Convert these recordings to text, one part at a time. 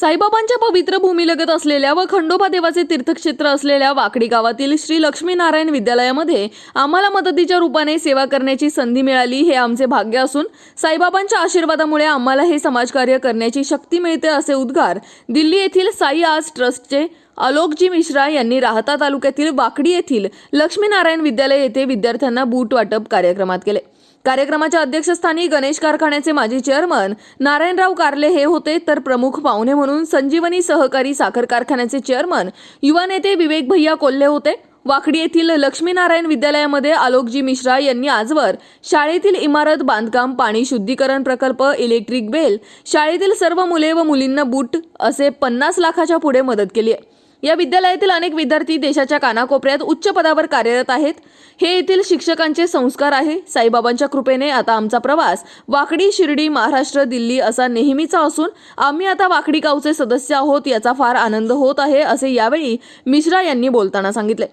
साईबाबांच्या पवित्र भूमीलगत असलेल्या व खंडोबा देवाचे तीर्थक्षेत्र असलेल्या वाकडी गावातील श्री लक्ष्मीनारायण विद्यालयामध्ये आम्हाला मदतीच्या रूपाने सेवा करण्याची संधी मिळाली हे आमचे भाग्य असून साईबाबांच्या आशीर्वादामुळे आम्हाला हे समाजकार्य करण्याची शक्ती मिळते असे उद्गार दिल्ली येथील साई आज ट्रस्टचे आलोकजी मिश्रा यांनी राहता तालुक्यातील वाकडी येथील लक्ष्मीनारायण विद्यालय येथे विद्यार्थ्यांना बूट वाटप कार्यक्रमात केले. कार्यक्रमाच्या अध्यक्षस्थानी गणेश कारखान्याचे माजी चेअरमन नारायणराव कारले हे होते तर प्रमुख पाहुणे म्हणून संजीवनी सहकारी साखर कारखान्याचे चेअरमन युवा नेते विवेक भैया कोल्हे होते. वाकडी येथील लक्ष्मीनारायण विद्यालयामध्ये आलोकजी मिश्रा यांनी आजवर शाळेतील इमारत बांधकाम पाणी शुद्धीकरण प्रकल्प इलेक्ट्रिक बेल शाळेतील सर्व मुले व मुलींना बूट असे पन्नास लाखाच्या पुढे मदत केली आहे. या विद्यालयातील अनेक विद्यार्थी देशाच्या कानाकोपऱ्यात उच्च पदावर कार्यरत आहेत. हे येथील शिक्षकांचे संस्कार आहे. साईबाबांच्या कृपेने आता आमचा प्रवास वाकडी शिर्डी महाराष्ट्र दिल्ली असा नेहमीचा असून आम्ही आता वाकडी गावचे सदस्य आहोत याचा फार आनंद होत आहे असे यावेळी मिश्रा यांनी बोलताना सांगितले.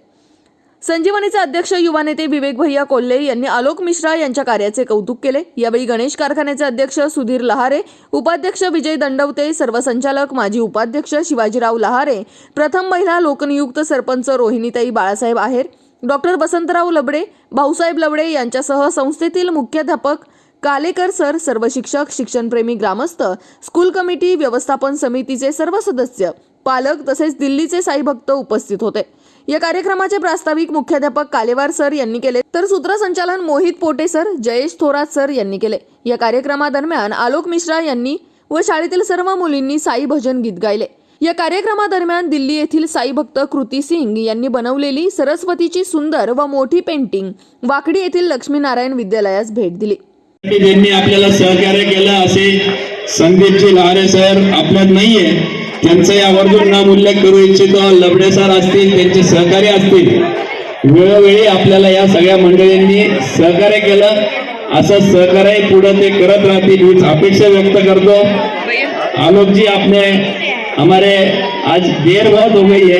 संजीवनीचे अध्यक्ष युवा नेते विवेक भैया कोल्हे यांनी आलोक मिश्रा यांच्या कार्याचे कौतुक केले. यावेळी गणेश कारखान्याचे अध्यक्ष सुधीर लहारे उपाध्यक्ष विजय दंडवते सर्व संचालक माजी उपाध्यक्ष शिवाजीराव लहारे प्रथम महिला लोकनियुक्त सरपंच रोहिणीताई बाळासाहेब आहेर डॉक्टर वसंतराव लबडे भाऊसाहेब लबडे यांच्यासह संस्थेतील मुख्याध्यापक कालेकर सर सर्व शिक्षक शिक्षणप्रेमी ग्रामस्थ स्कूल कमिटी व्यवस्थापन समितीचे सर्व सदस्य पालक तसेच दिल्लीचे साईभक्त उपस्थित होते. या कार्यक्रमाचे प्रास्ताविक मुख्याध्यापक कालेवार सर यांनी केले. तर सूत्रसंचालन मोहित पोटे सर जयेश थोरात सर यांनी केले. या कार्यक्रमादरम्यान आलोक मिश्रा यांनी व शाळेतील सर्व मुलींनी साई भजन गीत गायले. या कार्यक्रमादरम्यान दिल्ली येथील साई भक्त कृती सिंग यांनी बनवलेली सरस्वतीची सुंदर व मोठी पेंटिंग वाकडी येथील लक्ष्मीनारायण विद्यालयास भेट दिली. ज्यांनी आपल्याला सहकार्य केलं असे संदीपजी लहारे सर आपल्यात नाहीये. त्यांचंही यावरून नाम उल्लेख करू इच्छितो. लबडे सर असतील त्यांचे सहकार्य असतील. वेळोवेळी आपल्याला या सगळ्या मंडळींनी सहकार्य केलं. असं सहकार्य पुढे ते करत राहतील हीच अपेक्षा व्यक्त करतो. आलोक जी आपने हमारे आज देर बहुत हो गई है.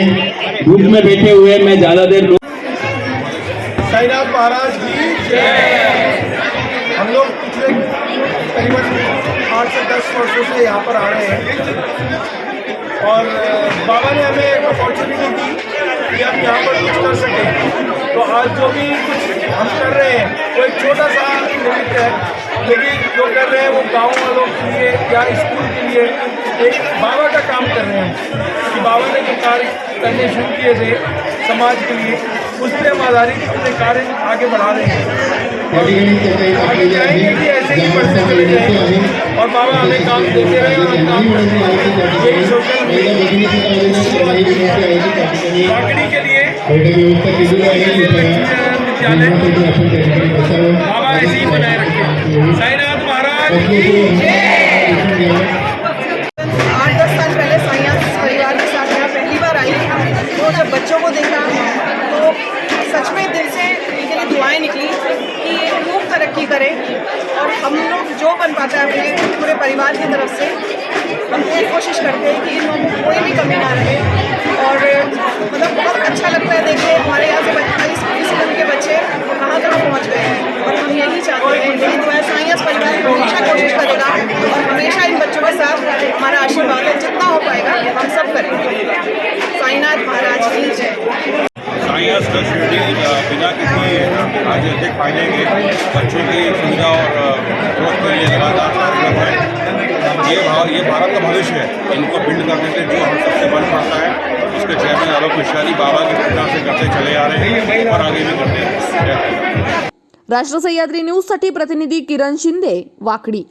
धूप में बैठे हुए मैं ज्यादा देर साईनाथ महाराज की जय। हम लोग पिछले करीबन आठ से दस वर्षों से यहाँ पर आ रहे हैं। और बाबा ने हमें एक अपॉर्चुनिटी दी कि हम यहाँ पर कुछ कर सकें। तो आज जो भी कुछ हम कर रहे हैं वो एक छोटा सा निमित्त है। लेकिन जो कर रहे हैं वो गाँव वालों के लिए या स्कूल के लिए एक बाबा का काम कर रहे हैं। कि बाबा ने जो कार्य करने शुरू किए थे समाज के लिए उस पर हम आधारित अपने कार्य आगे बढ़ा रहे हैं। भी ऐसे ही बढ़ते चले जाएँगे और बाबा हमें काम देते रहे और हम काम करते रहे। यही सोशल वाकड़ी के लिए विद्यालय बाबा ऐसे ही बनाए रखे। साईनाथ महाराज। आठ दस साल पहले साइंस परिवार के साथ यहाँ पहली बार आई। तो जब बच्चों को देखा। तो सच में दिल से इनके लिए दुआएँ निकली। करें और हम लोग जो बन पाता है अपने पूरे परिवार की तरफ़ से हम पूरी कोशिश करते हैं कि इन लोगों को कोई भी कमी ना रहे। और मतलब बहुत अच्छा लगता है देखिए हमारे यहाँ से बीस स्कूल के बच्चे कहाँ तक पहुँच गए हैं। और हम यही चाहते हैं यही दुआ साइंस परिवार हमेशा कोशिश करेगा और हमेशा इन बच्चों के साथ हमारा आशीर्वाद है। जितना हो पाएगा, हम सब करेंगे। साईनाथ महाराज की जय। साइंस का शिरडी बिना किसी राजनीतिक फ़ायदे के बच्चों की सुविधा और ग्रोथ के लिए लगातार कार्यरत है। ये भाव ये भारत का भविष्य है। इनको बिल्ड करने से जो हम सबसे बन पाता है, उसके चेयरमैन आलोक मिश्रा जी बाबा की प्रेरणा से करते चले आ रहे हैं और आगे भी करते हैं। राष्ट्र सह्याद्री न्यूजसाठी प्रतिनिधी किरण शिंदे, वाकडी।